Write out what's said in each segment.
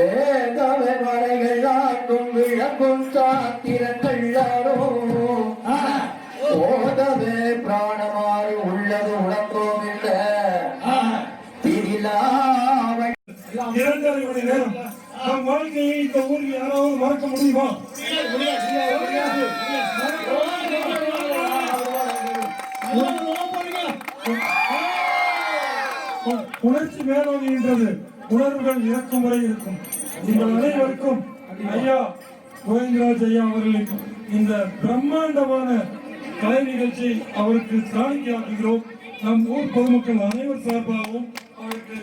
வேதவே மலைகள் ஆக்கும் விளக்கும் சாத்திரங்கள் ஓதவே பிராணமாய் உள்ளது உணர்ந்தோம் இல்ல. திரிலாவை இரண்டரை மணி நேரம். நம் வாழ்க்கையை இந்த ஊரில் யாராவது மறக்க முடியுமா? உ- உணர்ச்சி மேலோங்குகின்றது. உணர்வுகள் இறக்கும் வரை இருக்கும். உங்கள் அனைவருக்கும் ஐயா கோவிந்தராஜ் ஐயா அவர்களின் இந்த பிரம்மாண்டமான கலை நிகழ்ச்சி அவருக்கு காணிக்கையாக்குகிறோம். நம் ஊர் பொதுமக்கள் அனைவர் சார்பாகவும் அவருக்கு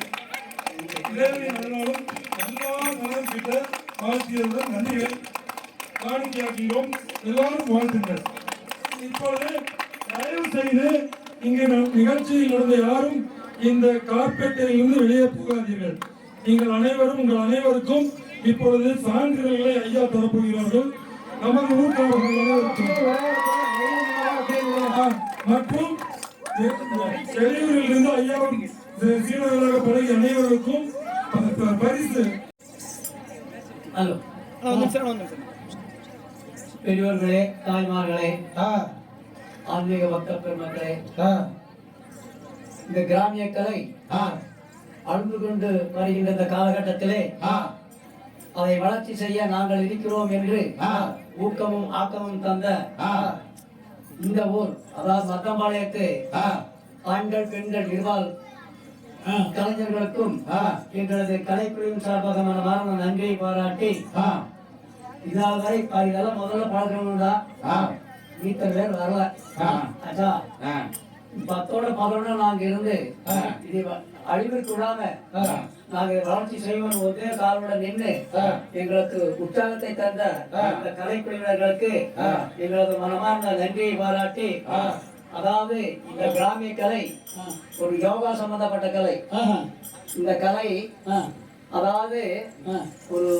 இறைவனை அருளாலும் எல்லா நலம் கிட்ட வாழ்த்தியவுடன் நன்றிகளை காணிக்கையாக்குகிறோம். எல்லாரும் வாழ்த்துங்கள். இப்பொழுது தயவு செய்து இங்கு நம் நிகழ்ச்சியில் நடந்த யாரும் இந்த கார்பெட்டில் இருந்து வெளியே போகாதீர்கள். நீங்கள் அனைவரும் உங்கள் அனைவருக்கும் இப்பொழுது சான்றிதழ்களை ஐயா தரப்போகிறார்கள். நமது ஊர்க்காரர்கள் அனைவருக்கும். ஆ, மற்றும் வெளியூரில் இருந்து ஐயாவும் சீனர்களாக பழகிய அனைவருக்கும் பரிசு. ஹலோ. பெரியவர்களே தாய்மார்களே ஆன்மீக பக்த பெருமக்களே இந்த கிராமிய கலை அழுந்து கொண்டு வருகின்ற இந்த காலகட்டத்திலே அதை வளர்ச்சி செய்ய நாங்கள் இருக்கிறோம் என்று ஊக்கமும் ஆக்கமும் தந்த இந்த ஊர் அதாவது மத்தம்பாளையத்து ஆண்கள் பெண்கள் இருபால் கலைஞர்களுக்கும் எங்களது கலைக்குழுவின் சார்பாக மனமார்ந்த நன்றியை பாராட்டி இதால் வரை இதெல்லாம் முதல்ல பழக்கணும்டா இத்தனை பேர் வரல. அச்சா. பத்தோட பதினொன்னு நாங்க இருந்து அழிவுக்கு விடாம நாங்க வளர்ச்சி செய்வோம் ஒரே காலோட நின்று எங்களுக்கு உற்சாகத்தை தந்த இந்த கலைக்குழுவினர்களுக்கு எங்களது மனமார்ந்த நன்றியை பாராட்டி அதாவது இந்த கிராமிய கலை ஒரு யோகா சம்பந்தப்பட்ட கலை இந்த கலை அதாவது ஒரு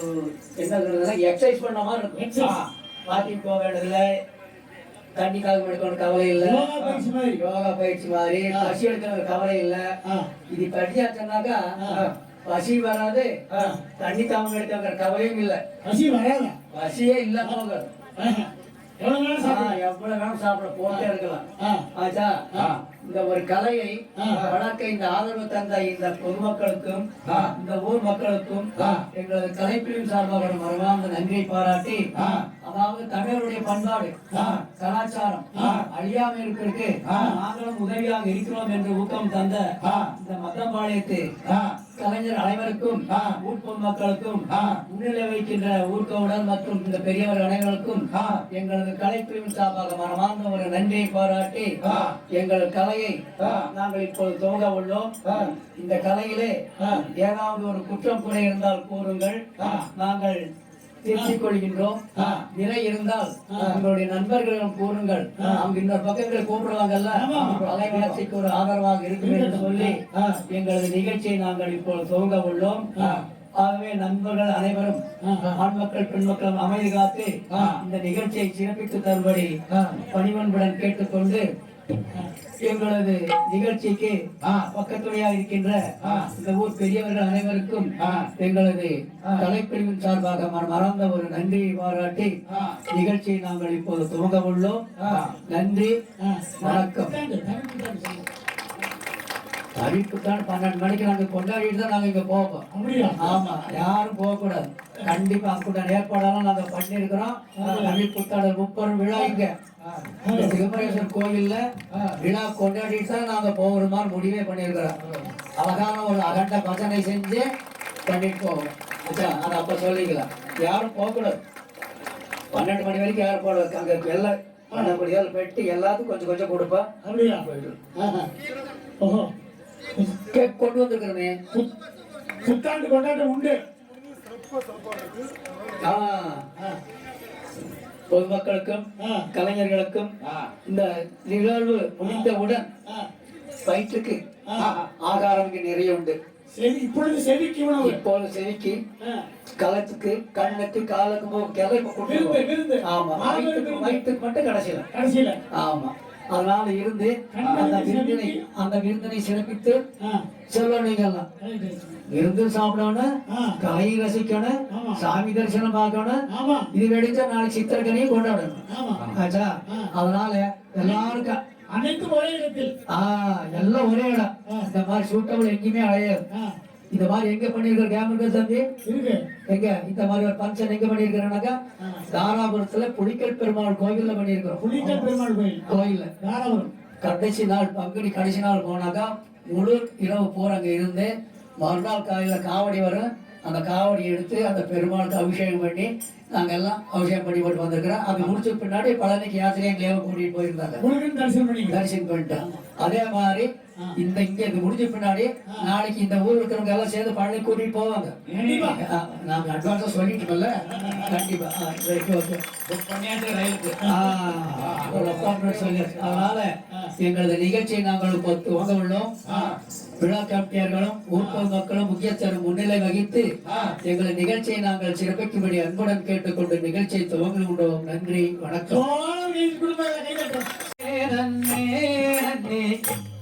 என்ன எக்ஸசைஸ் பண்ண மாதிரி இருக்கும். வாக்கிங் போக வேண்டியதில்லை தண்ணி காகம் எடுக்கணும் கவலை இல்ல. யோகா பயிற்சி மாதிரி. பசி எடுக்கிற கவலை இல்ல. இது படிச்சாச்சுன்னாக்கா பசி வராது. தண்ணி தாகம் எடுக்கிற கவலையும் இல்ல. பசி வராதா? பசியே இல்ல போக எவ்வளவு வேணும் சாப்பிட போட்டே இருக்கலாம். ஆச்சா இந்த ஒரு கலையை. வளர்க்க இந்த ஆதரவு தந்த இந்த பொதுமக்களுக்கும். இந்த ஊர் மக்களுக்கும். எங்களது கலைப்பிரிவு சார்பாக மறவார்ந்த நன்றியை பாராட்டி. அதாவது தமிழருடைய பண்பாடு. கலாச்சாரம் ஆ. அழியாமல் இருக்கிறதுக்கு. நாங்களும் உதவியாக இருக்கிறோம் என்று ஊக்கம் தந்த. இந்த மத்தம்பாளையத்து. கலைஞர் அனைவருக்கும் பொதுமக்களுக்கும் ஆ. முன்னிலை வைக்கின்ற ஊர்கவுடர் மற்றும் இந்த பெரியவர் அனைவருக்கும். எங்களது கலைப்பிரிவின் சார்பாக மனமார்ந்த ஒரு நன்றியை பாராட்டி. எங்கள் கலையை. நாங்கள் இப்போது துவங்க உள்ளோம். இந்த கலையிலே. ஏதாவது ஒரு குற்றம் குறை இருந்தால் கூறுங்கள். நாங்கள் திருத்திக் கொள்கின்றோம். நிறை இருந்தால். உங்களுடைய நண்பர்களிடம் கூறுங்கள். அவங்க இந்த பக்கங்களை கூப்பிடுவாங்கல்ல வளர்ச்சிக்கு ஒரு ஆதரவாக இருக்கும் என்று சொல்லி. எங்களது நிகழ்ச்சியை நாங்கள் இப்போது துவங்க உள்ளோம். ஆகவே நண்பர்கள் அனைவரும். ஆண் மக்கள் பெண் மக்கள் அமைதி காத்து. இந்த நிகழ்ச்சியை சிறப்பித்து தரும்படி. பணிவன்புடன் கேட்டுக்கொண்டு எங்களது நிகழ்ச்சிக்கு. பக்கத்துணையாக இருக்கின்ற. இந்த ஊர் பெரியவர்கள் அனைவருக்கும். எங்களது. கலைப்பிரிவின் சார்பாக மறந்த ஒரு நன்றியை பாராட்டி. நிகழ்ச்சியை நாங்கள் இப்போது துவங்க உள்ளோம். நன்றி. வணக்கம் தாண்டு, தாண்டு, தாண்டு சொல்லு. தவிப்பு தான் பன்னெண்டு மணிக்கு நாங்க கொண்டாடிட்டு தான் நாங்க இங்க போவோம் ஆமா யாரும் போக கூடாது கண்டிப்பா அக்குடன் ஏற்பாடெல்லாம் நாங்க பண்ணிருக்கிறோம் தமிழ் புத்தாடல் முப்பெரும் விழா இங்க இந்த சிவபரேஸ்வரர் கோயில்ல விழா கொண்டாடிட்டு தான் நாங்க போகிற மாதிரி முடிவே பண்ணிருக்கிறோம் அழகான ஒரு அகண்ட பஜனை செஞ்சு பண்ணிட்டு போவோம். ஆச்சா, அதை அப்ப சொல்லிக்கலாம். யாரும் போக கூடாது பன்னெண்டு மணி வரைக்கும் யாரும் போடாது அங்க எல்லாம் பன்னெண்டு மணி பெட்டி எல்லாத்துக்கும் கொஞ்சம் கொஞ்சம் கொடுப்பா. அப்படியா. ஓஹோ. கேக் கொண்டு வந்திருக்கிறோமே. புத்- புத்தாண்டு கொண்டாட்டம் உண்டு. ஆ ஆ. பொதுமக்களுக்கும். கலைஞர்களுக்கும். இந்த நிகழ்வு முடிந்தவுடன். வயிற்றுக்கு. ஆகாரம் நிறைய உண்டு. இப்பொழுது செவிக்கு இப்போது செவிக்கு. களத்துக்கு கண்ணுக்கு காலுக்கு மூக்கு ஆமா. வயிற்றுக்கு மட்டும் கடைசியில. கடைசியில. ஆமா. அதனால இருந்து அந்த விருந்தினை அந்த விருந்தினை சிறப்பித்து சொல்லணுங்கெல்லாம். விருந்து சாப்பிடணும் ஆ, கலை ரசிக்கணும். சாமி தரிசனம் பார்க்கணும். இது வெடிச்சா நாளைக்கு சித்திரக்கனியும் கொண்டாடணும். ஆச்சா? அதனால எல்லாருக்கும் அனைத்தும் ஒரே இடத்தில். ஆ எல்லாம் ஒரே இடம். இந்த மாதிரி சூட்டபிள் எங்கேயுமே அழையாது இந்த மாதிரி எங்க பண்ணிருக்கிற கேம் இருக்கு தம்பி? எங்க? இந்த மாதிரி ஒரு ஃபங்க்ஷன் எங்க பண்ணிருக்கிறோம்னாக்கா ஆ. தாராபுரத்துல புலிக்கல் பெருமாள் கோவில்ல பண்ணிருக்கிறோம் புலிக்கல் பெருமாள் கோயில். கோயில்ல. தாராபுரம். கடைசி நாள் பங்குனி கடைசி நாள் போனாக்கா முழு இரவு பூரா அங்க இருந்து மறுநாள் காலையில காவடி வரும். அந்த காவடி எடுத்து அந்த பெருமாளுக்கு அபிஷேகம் பண்ணி நாங்க எல்லாம் அபிஷேகம் பண்ணி போட்டு வந்திருக்கிறோம். அது முடிச்ச பின்னாடி பழனிக்கு யாத்திரை எங்கேயாவது கூட்டிட்டு போயிருந்தாங்க. தரிசனம் பண்ணிட்டோம் அதே மாதிரி இந்த இங்க இது முடிஞ்ச பின்னாடி நாளைக்கு இந்த ஊர்ல இருக்கிறவங்க எல்லாம் சேர்ந்து பழனி கூட்டிட்டு போவாங்க. நாங்க அட்வான்ஸா சொல்லிட்டோம்ல கண்டிப்பா. ரைட் ஓகே சொல்லியாச்சு. அதனால எங்களது நிகழ்ச்சியை நாங்கள் துவங்க உள்ளோம். விழா கமிட்டியார்களும் ஊர்ப்பொது மக்களும் முக்கியஸ்தரும் முன்னிலை வகித்து எங்களது நிகழ்ச்சியை நாங்கள் சிறப்பிக்கும்படி அன்புடன் கேட்டுக்கொண்டு நிகழ்ச்சியை துவங்குகின்றோம் நன்றி வணக்கம்.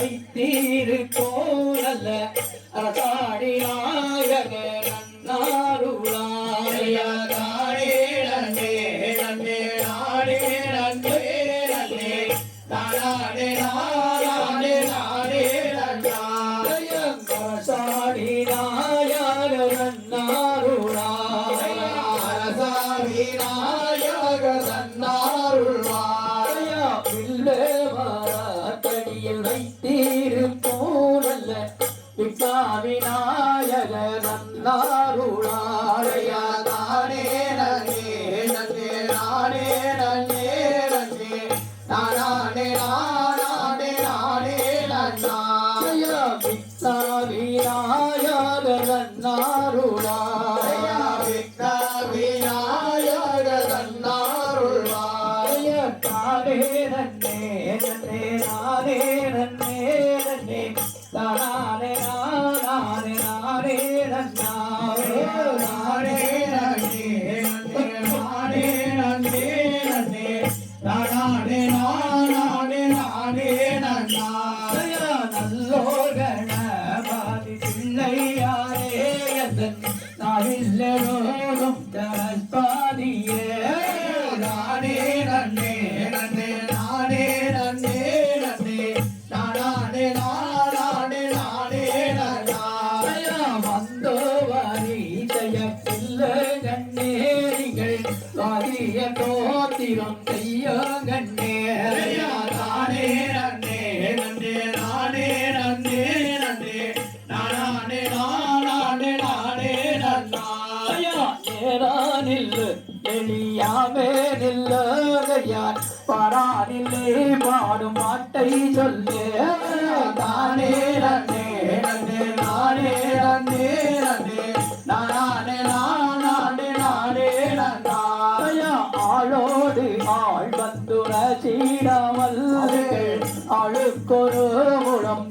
வைத்தீரு கோலல்ல அரசாடி நாயக நன்னாருளா துளசி ராமல் ஆளுக்கொரு முழம்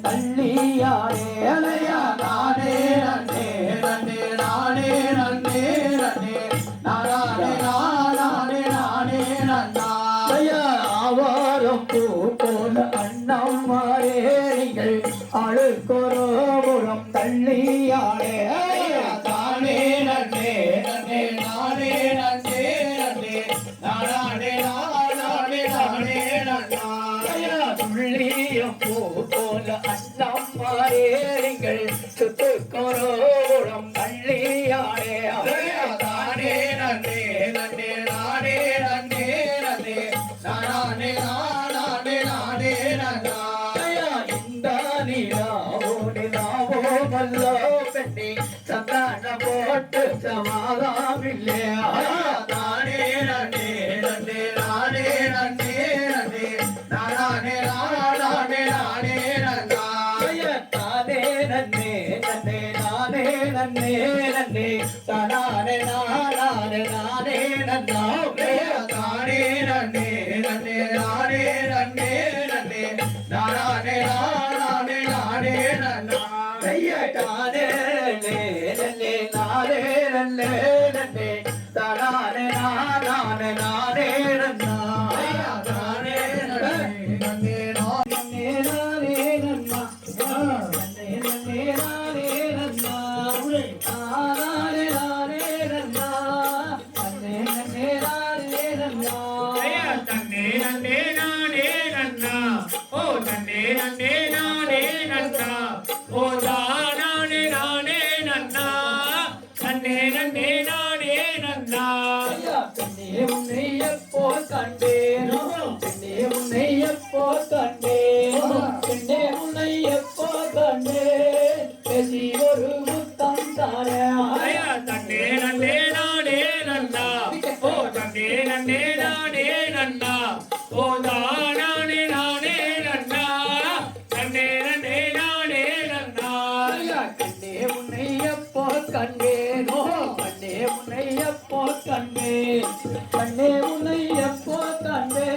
நானே நானே நானே நானே நன்னா ஓ நானே நானே நன்னா கண்ணே நன்னே நானே நன்னா கண்ணே உன்னை எப்போ கண்டேனோ? கண்ணே உன்னை எப்போ கண்டே? கண்ணே உன்னை எப்போ கண்டே?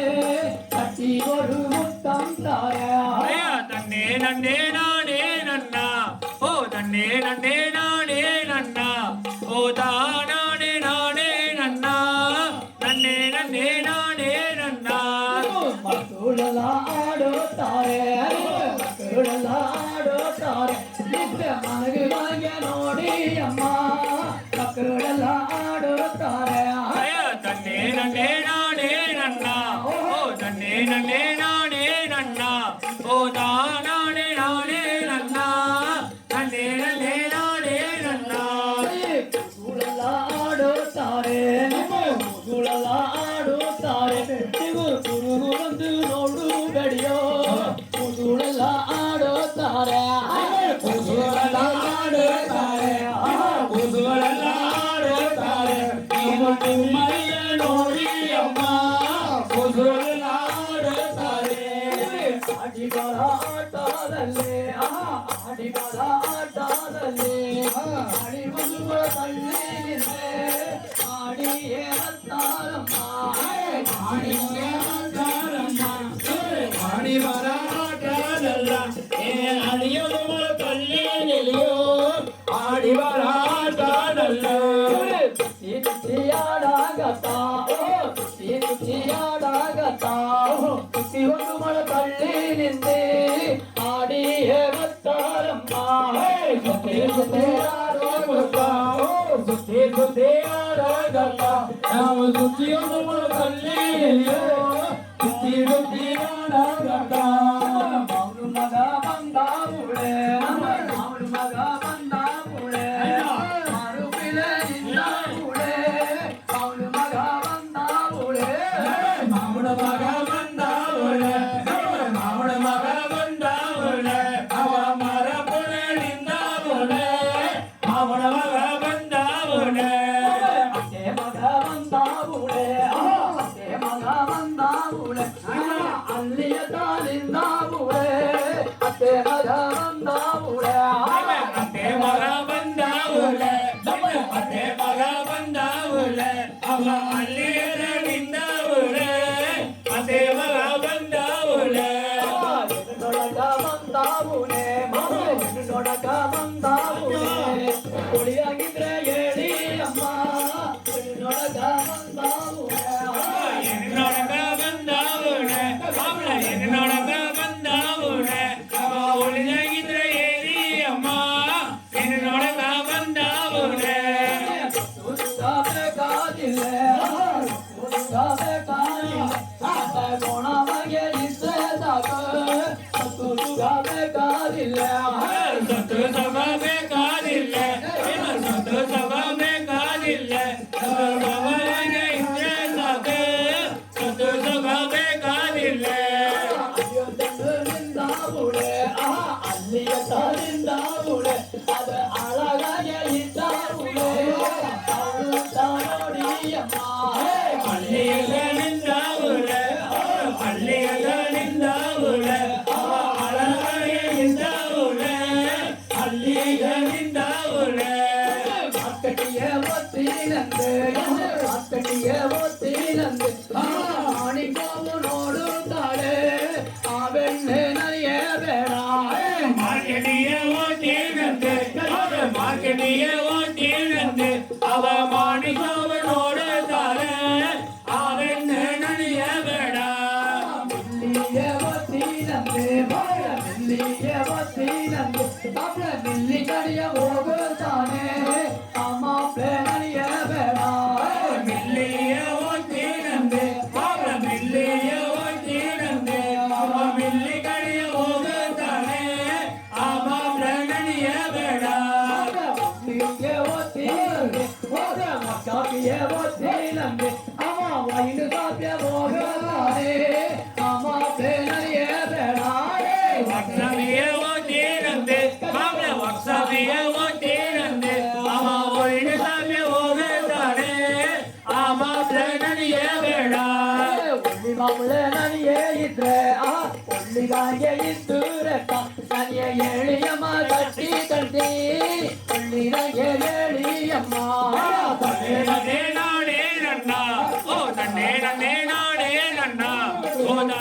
ஆடி வந்து பள்ளி ஆடியே வந்தாரம்மா I'm a good ಮಾಡು ನೋಡಕ ಬಂದಾವು ಕುಳಿಯಾಗಿದ್ರೆ ಹೇಳಿ ಅಮ್ಮ ನೋಡಕ ಬಂದ ದಾವುಳೆ ಆ ಅಲ್ಲಿಯ ತಾರಿಂದಾವುಳೆ વતી આપણે મિલ્લી કરીએ ಇದ್ರೆ ಆ ಒಳ್ಳಿಗಾಯ ಇದ್ದೂರಪ್ಪ ನನಗೆ ಎಳಿಯಮ್ಮ ಕಟ್ಟಿ ಕಟ್ಟಿ ಒಳ್ಳಿನಾಗೆ ಎಳಿಯಮ್ಮ ನನ್ನೇ ನಾಡೇ ನನ್ನ ಓ ನನ್ನೇ ನನ್ನೇ ನಾಡೇ ನನ್ನ ಓ ನಾ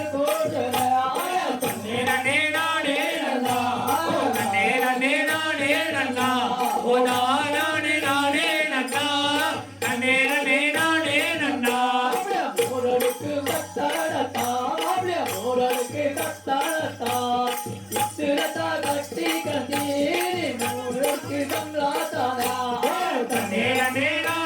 ஓடா நானே நானே நன்னா நன்னே நன்னே நானே நன்னா ஓரளுக்கு கத்தாடத்தா ஓரளுக்கு கத்தாடத்தா இத்திரத்தா கட்டி கட்டி மூருக்கு கங்களாதானா தன்னே நன்னே நான்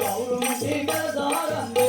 ಗೌರು ಮುಖಿ ದಾರಂದೆ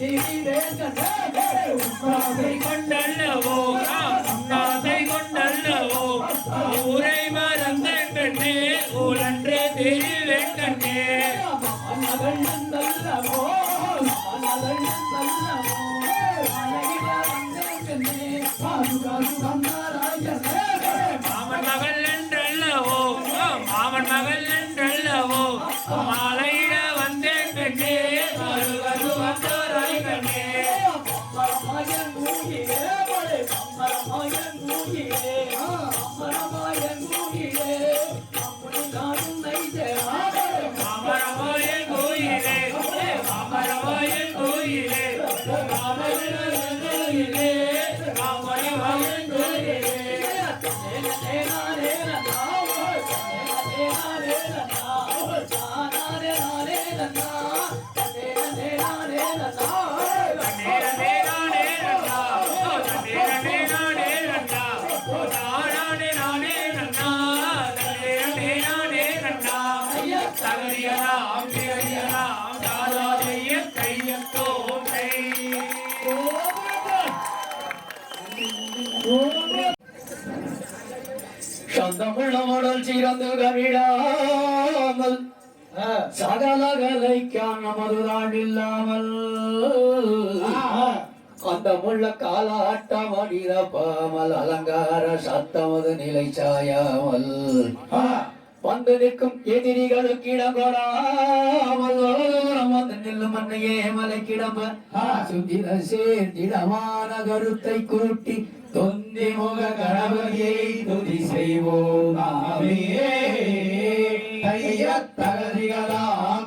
உணர்ந்து திரிவே கண்டே கொண்டல்லவோ? ஊரை மறந்த பெண்ணே உழன்று தெரிவேன் கண்ணே. மாமன் மகள் என்றல்லவோ? மாமன் மகள் என்றல்லவோ? மாலை சொந்தமுள்ள மடல் சிறந்து கவிடாமல் சகலகலைக்கான மதுதான் இல்லாமல். அந்த முள்ள காலாட்டம் அடிதப்பாமல் அலங்கார சத்தமது நிலை சாயாமல் வந்து நிற்கும் எதிரிகளுக்கு இடம் வந்து நில்லும் மண்ணையே மலை கிடம்ப சுத்திர கருத்தை கூட்டி தொந்தி முக கணபதியை துதி செய்வோம். நாமே தகதிகளாம்